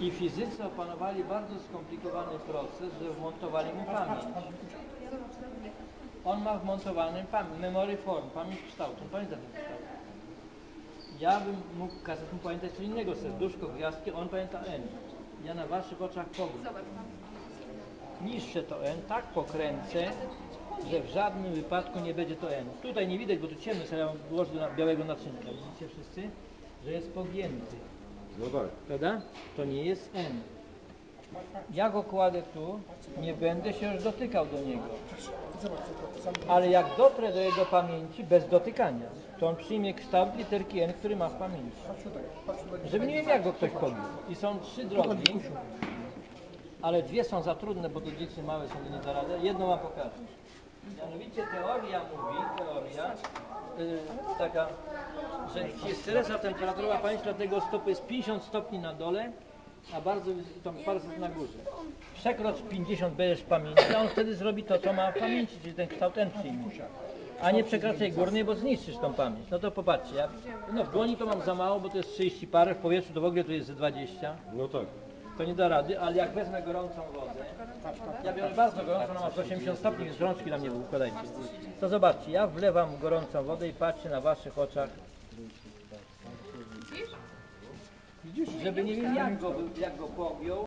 I fizycy opanowali bardzo skomplikowany proces, że wmontowali mu pamięć. On ma wmontowany pamięć, memory form, pamięć kształtu. Pamięta ten kształt. Ja bym mógł kazać mu pamiętać co innego, serduszko, gwiazdki, on pamięta N. Ja na waszych oczach powiem. Niższe to N, tak pokręcę, że w żadnym wypadku nie będzie to N. Tutaj nie widać, bo tu ciemno, sobie ja do białego naczynka. Widzicie wszyscy? Że jest pogięty. No tak. Prawda? To nie jest N. Ja go kładę tu, nie będę się już dotykał do niego. Ale jak dotrę do jego pamięci bez dotykania, to on przyjmie kształt literki N, który ma w pamięci. Żeby nie wiem jak go ktoś pobił. I są trzy drogi, ale dwie są za trudne, bo to dzieci małe są, nie da rady. Jedną wam pokażę. Mianowicie teoria mówi, teoria y, taka, że jest stresna temperaturowa pamięć, dlatego stopy jest 50 stopni na dole, a bardzo, tam bardzo na górze. Przekrocz 50 będziesz pamięci, a on wtedy zrobi to, co ma w pamięci, czyli ten kształt N przyjmie. A nie przekraczaj górnej, bo zniszczysz tą pamięć. No to popatrzcie, ja, no w dłoni to mam za mało, bo to jest 30 parę, w powietrzu to w ogóle to jest ze 20 No tak. To nie da rady, ale jak wezmę gorącą wodę, ja biorę bardzo gorącą, ona ma 180 stopni, więc rączki na mnie układajcie. To zobaczcie, ja wlewam gorącą wodę i patrzcie na waszych oczach, żeby nie wiem jak go, jak go pogiął,